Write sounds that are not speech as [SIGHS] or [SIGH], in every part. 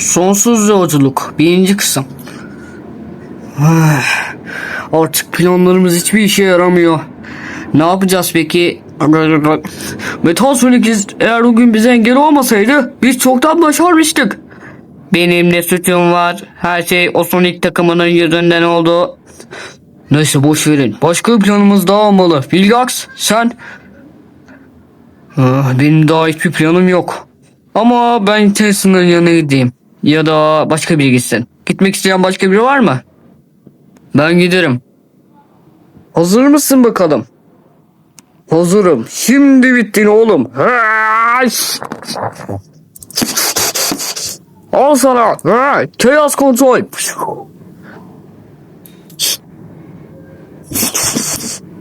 Sonsuz yolculuk. Birinci kısım. [SIGHS] Artık planlarımız hiçbir işe yaramıyor. Ne yapacağız peki? Metal Sonic eğer o gün bize engel olmasaydı biz çoktan başarmıştık. Benim ne suçum var? Her şey o Sonic takımının yüzünden oldu. Neyse boş verin. Başka bir planımız daha olmalı. Vilgax sen? Ah, benim daha hiçbir planım yok. Ama ben Tessa'nın yanına gideyim. Ya da başka biri gitsin. Gitmek isteyen başka biri var mı? Ben giderim. Hazır mısın bakalım? Hazırım. Şimdi bittin oğlum. Al sana. Ha, Chaos kontrol.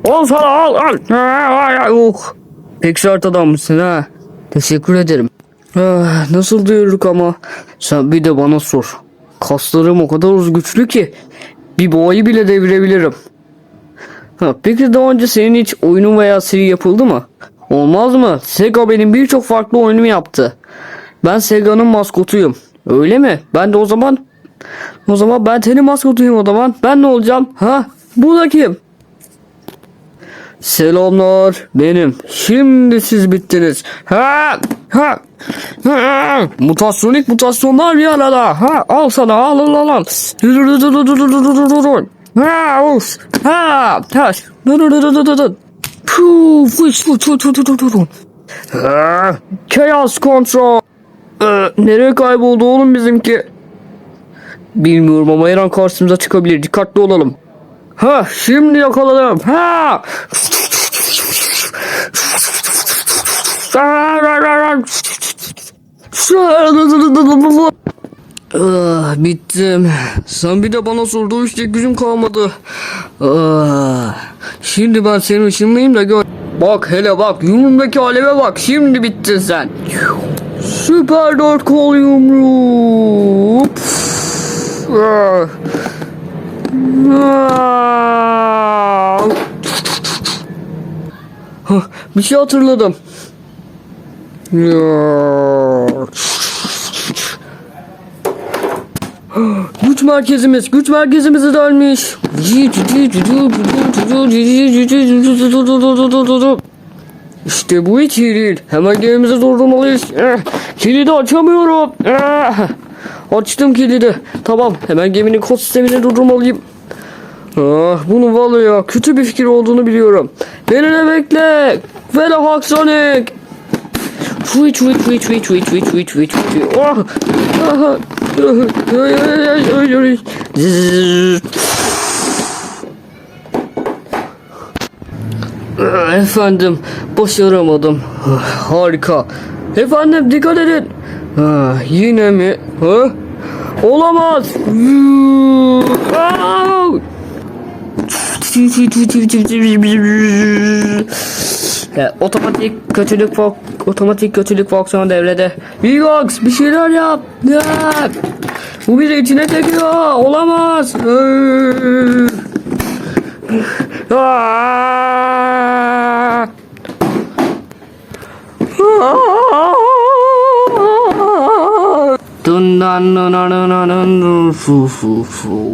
Al sana al al. Pek sert adammışsın ha. Teşekkür ederim. Ah, nasıl duyurduk ama. Sen bir de bana sor. Kaslarım o kadar güçlü ki. Bir boğayı bile devirebilirim. Ha, peki daha önce senin hiç oyunun veya seri yapıldı mı? Olmaz mı? Sega benim birçok farklı oyunumu yaptı. Ben Sega'nın maskotuyum. Öyle mi? Ben de o zaman... O zaman ben senin maskotuyum o zaman. Ben ne olacağım? Ha? Bu da kim? Selamlar benim. Şimdi siz bittiniz. Ha ha. ha. Mutasyonik mutasyonlar bir arada. Ha al sana al al al. al. Ha of. Ha. Ha, Chaos Control. Ee, nereye kayboldu oğlum bizimki? Bilmiyorum ama her an karşımıza çıkabilir. Dikkatli olalım. Ha şimdi yakaladım. Ha. Ah, bittim. Sen bir de bana sorduğu işte gücüm kalmadı. Ah, şimdi ben seni ışınlayayım da gör. Bak hele bak yumruğumdaki aleve bak şimdi bittin sen. Süper dört kol yumruğu. Ah. Ah. Bir şey hatırladım. Güç merkezimiz, güç merkezimize dönmüş. İşte bu değil. Hemen gemimizi durdurmalıyız. Eh, Kilidi açamıyorum. Eh, Açtım kilidi. Tamam, hemen geminin kod sistemini durdurmalıyım. Ah, bunun vallahi ya kötü bir fikir olduğunu biliyorum. Beni de bekle. Vela Haksonic. Fıy fıy. Ah! Ah! Ay, ay, ay, ay, ay. Zzz. Ah, Efendim başaramadım. Ah, Harika. Efendim dikkat edin. Ah, yine mi? Ha? Olamaz. E, otomatik kötülük otomatik kötülük fonksiyonu devrede. Vivox bir şeyler yap. Ya. Bu bizi içine çekiyor. Olamaz. Ee. Dundan nananan fu fu fu.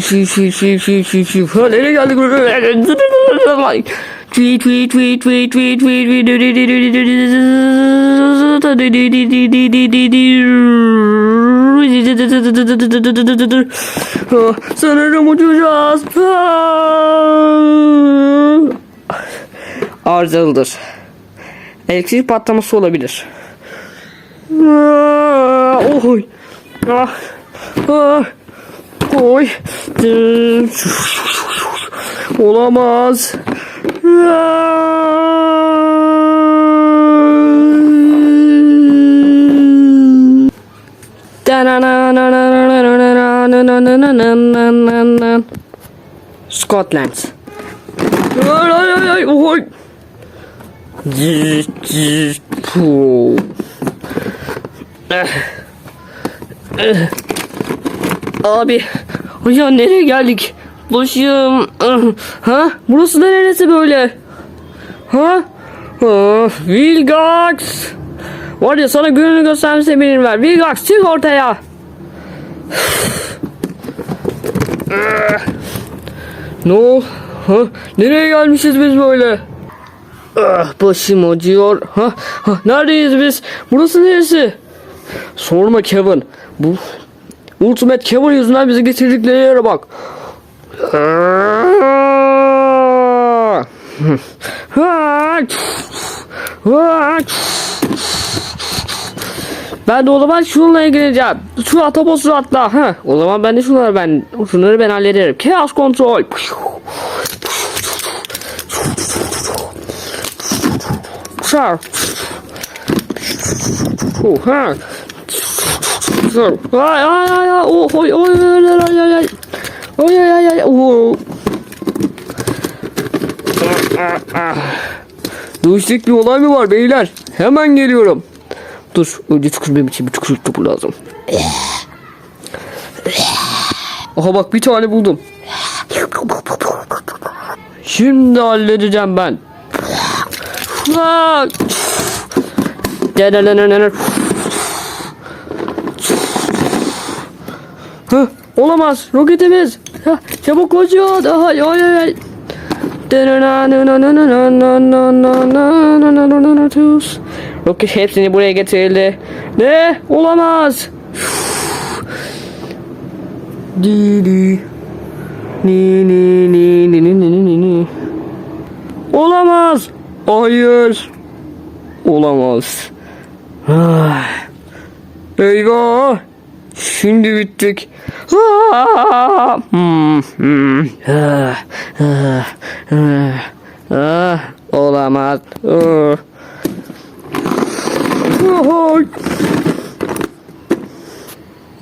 fi fi fi fi fi fi fi nereye geldik tweet tweet tweet tweet tweet tweet sanırım uçacağız arızalıdır elektrik patlaması olabilir oh ah ah Oy. Olamaz. Scotland. Ay ay ay ay. Oy. Eh. Eh. Abi, ya nereye geldik? başım. Ha? Burası da neresi böyle? Ha? Ah, Vilgax. Var ya sana gününü göstermese bilir ver. Vilgax çık ortaya. [SIGHS] ne oldu? Ha? Nereye gelmişiz biz böyle? Ah, başım acıyor. Ha? ha? Neredeyiz biz? Burası neresi? Sorma Kevin. Bu Ultimate Kevin yüzünden bizi getirdikleri yere bak. Ben de o zaman şununla ilgileneceğim. Şu atabosu atla. Ha. O zaman ben de şunları ben şunları ben hallederim. Chaos kontrol. Şar. Oh, ha. Ay ay ay ay. Oh, oy oy oy oy oy oy. Oy oy oy oy. Oh. Dövüşecek bir olay mı var beyler? Hemen geliyorum. Dur önce tükürmem için bir tükürük topu lazım. Aha bak bir tane buldum. Şimdi halledeceğim ben. Ah! Hı, olamaz roketimiz. Hah, çabuk koşuyor. Daha ay ay ay. Roket hepsini buraya getirildi. Ne? Olamaz. Di di. Ni ni ni ni ni ni ni ni. Olamaz. Hayır. Olamaz. Ah. Eyvah. Şimdi bittik. Olamaz.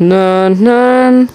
Nan nan